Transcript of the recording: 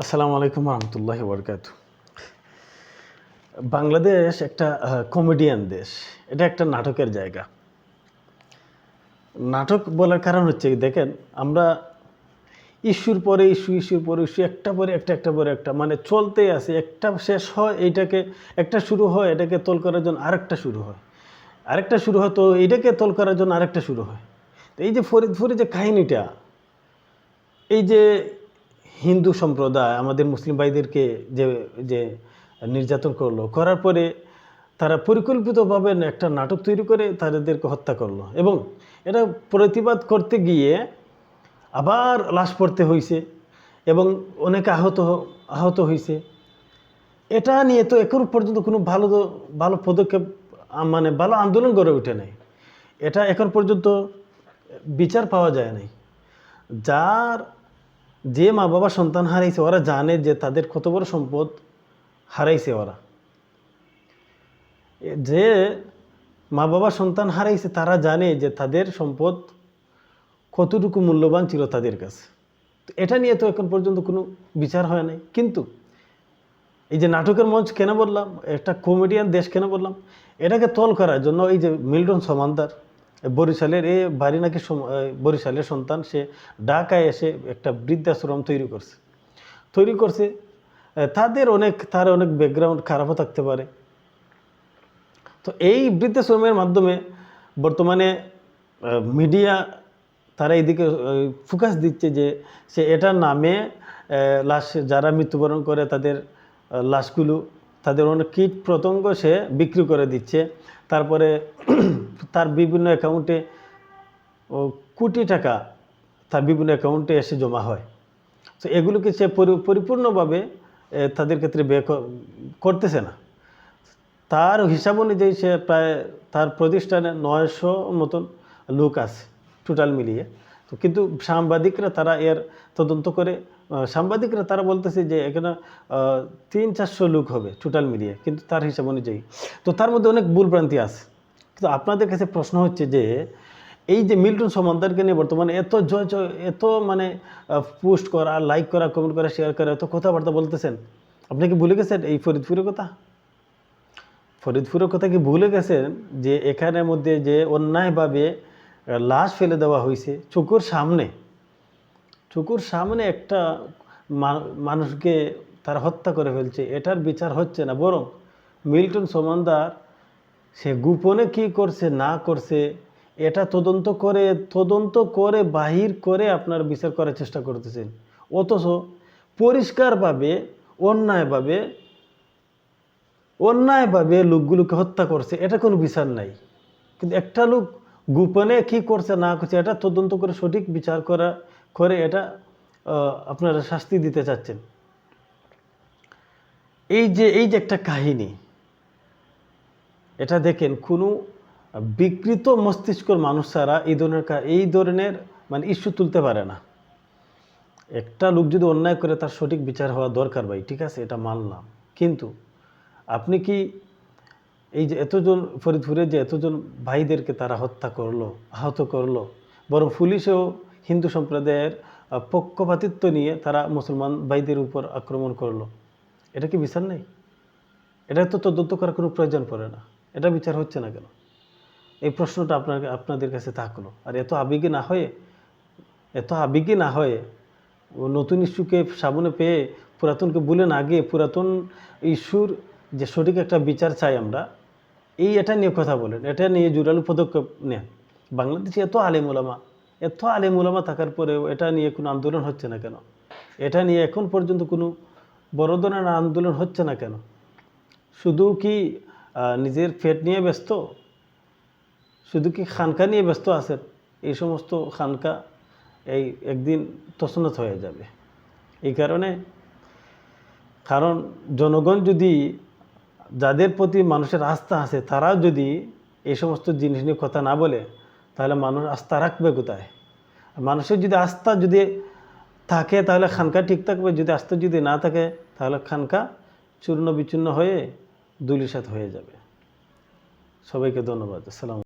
আসসালামু আলাইকুম রহমতুল্লাহ বরকাত বাংলাদেশ একটা কমেডিয়ান দেশ। এটা একটা নাটকের জায়গা। নাটক বলার কারণ হচ্ছে দেখেন, আমরা ইস্যুর পরে ইস্যু, ইস্যুর পরে ইস্যু, একটা পরে একটা একটা পরে একটা মানে চলতেই আছে। একটা শেষ হয়, এইটাকে, একটা শুরু হয়, এটাকে তোল করার জন্য আরেকটা শুরু হয়। আরেকটা শুরু হয়, তো এটাকে তোল করার জন্য আরেকটা শুরু হয়। তো এই যে ফরিদপুরে যে কাহিনীটা, এই যে হিন্দু সম্প্রদায়, আমাদের মুসলিম ভাইদেরকে যে যে নির্যাতন করল, করার পরে তারা পরিকল্পিতভাবে একটা নাটক তৈরি করে তাদেরকে হত্যা করল। এবং এটা প্রতিবাদ করতে গিয়ে আবার লাশ পড়তে হয়েছে এবং অনেকে আহত আহত হয়েছে এটা নিয়ে তো এখন পর্যন্ত কোনো ভালো ভালো পদক্ষেপ মানে ভালো আন্দোলন গড়ে ওঠে নাই। এটা এখন পর্যন্ত বিচার পাওয়া যায় নাই। যার যে মা বাবা সন্তান হারাইছে, ওরা জানে যে তাদের কত বড় সম্পদ হারাইছে ওরা। যে মা বাবা সন্তান হারাইছে, তারা জানে যে তাদের সম্পদ কতটুকু মূল্যবান ছিল তাদের কাছে। এটা নিয়ে তো এখন পর্যন্ত কোনো বিচার হয় নাই। কিন্তু এই যে নাটকের মঞ্চ কেন বললাম, একটা কমেডিয়ান দেশ কেন বললাম, এটাকে তল করার জন্য এই যে মিল্টন সমান্দার বরিশালের এ বাড়ি নাকি বরিশালের সন্তান, সে ঢাকায় এসে একটা বৃদ্ধাশ্রম তৈরি করছে। তৈরি করছে তাদের অনেক, তার অনেক ব্যাকগ্রাউন্ড খারাপও থাকতে পারে। তো এই বৃদ্ধাশ্রমের মাধ্যমে বর্তমানে মিডিয়া তারা এইদিকে ফোকাস দিচ্ছে যে সে এটার নামে লাশ যারা মৃত্যুবরণ করে তাদের লাশগুলো তাদের অনেক কীট প্রত্যঙ্গ সে বিক্রি করে দিচ্ছে। তারপরে তার বিভিন্ন অ্যাকাউন্টে কোটি টাকা তার বিভিন্ন অ্যাকাউন্টে এসে জমা হয়। তো এগুলোকে সে পরিপূর্ণভাবে তাদের ক্ষেত্রে ব্যয় করতেছে না। তার হিসাব অনুযায়ী সে প্রায়, তার প্রতিষ্ঠানে নয়শো মতন লোক আছে টোটাল মিলিয়ে। তো কিন্তু সাংবাদিকরা তারা এর তদন্ত করে সাংবাদিকরা তারা বলতেছে যে এখানে তিন চারশো লোক হবে টোটাল মিলিয়ে, কিন্তু তার হিসাব অনুযায়ী। তো তার মধ্যে অনেক ভুলভ্রান্তি আছে। কিন্তু আপনাদের কাছে প্রশ্ন হচ্ছে যে, এই যে মিল্টন সমান্তারকে নিয়ে বর্তমানে এত জয় এত মানে পোস্ট করা লাইক করা কমেন্ট করা শেয়ার করা, এত কথাবার্তা বলতেছেন। আপনি কি ভুলে গেছেন এই ফরিদপুরের কথা? ফরিদপুরের কথা কি ভুলে গেছেন যে এখানের মধ্যে যে অন্যায়ভাবে লাশ ফেলে দেওয়া হয়েছে চোখের সামনে? চকুর সামনে একটা মানুষকে তারা হত্যা করে ফেলছে, এটার বিচার হচ্ছে না। বরং মিল্টন সমান্দার, সে গোপনে কি করছে, না করছে, এটা তদন্ত করে তদন্ত করে, বাহির করে আপনার বিচার করার চেষ্টা করতেছেন। অথচ পরিষ্কারভাবে, অন্যায়ভাবে অন্যায়ভাবে লোকগুলোকে হত্যা করছে, এটা কোনো বিচার নাই। কিন্তু একটা লোক গোপনে কি করছে, না করছে, এটা তদন্ত করে সঠিক বিচার করা করে এটা আপনারা শাস্তি দিতে চাচ্ছেন। এই যে এই যে একটা কাহিনী, এটা দেখেন, কোনো বিকৃত মস্তিষ্কর মানুষ ছাড়া এই ধরনের এই ধরনের মানে ইস্যু তুলতে পারে না। একটা লোক যদি অন্যায় করে, তার সঠিক বিচার হওয়া দরকার ভাই, ঠিক আছে? এটা মানলাম কিন্তু আপনি কি এই যে এতজন ফরিদপুরে যে এতজন ভাইদেরকে তারা হত্যা করল, আহত করল, বরং পুলিশেও হিন্দু সম্প্রদায়ের পক্ষপাতিত্ব নিয়ে তারা মুসলমান ভাইদের উপর আক্রমণ করল। এটা কি বিচার নেই? এটা তো তদন্ত করার কোনো প্রয়োজন পড়ে না। এটা বিচার হচ্ছে না কেন? এই প্রশ্নটা আপনার, আপনাদের কাছে থাকল। আর এত আবেগে না হয়ে, এত আবেগে না হয়ে নতুন ইস্যুকে সামনে পেয়ে পুরাতনকে ভুলে না গিয়ে পুরাতন ইস্যুর যে সঠিক একটা বিচার চাই আমরা, এই এটা নিয়ে কথা বলেন। এটা নিয়ে জোরালো পদক্ষেপ নেন। বাংলাদেশে এত আলেম ওলামা এত আলেম ওলামা থাকার পরেও এটা নিয়ে কোনো আন্দোলন হচ্ছে না কেন? এটা নিয়ে এখন পর্যন্ত কোনো বড় ধরনের আন্দোলন হচ্ছে না কেন? শুধু কি নিজের ফেট নিয়ে ব্যস্ত? শুধু কি খানকা নিয়ে ব্যস্ত আছেন? এই সমস্ত খানকা এই একদিন তসনত হয়ে যাবে। এই কারণে কারণ জনগণ যদি যাদের প্রতি মানুষের আস্থা আছে তারা যদি এই সমস্ত জিনিস নিয়ে কথা না বলে তাহলে মানুষ আস্থা রাখবে কোথায়? মানুষের যদি আস্থা যদি থাকে, তাহলে খানকা ঠিক থাকবে। যদি আস্থা যদি না থাকে, তাহলে খানকা চূর্ণ বিচূর্ণ হয়ে দুলিশাত হয়ে যাবে। সবাইকে ধন্যবাদ। আসসালাম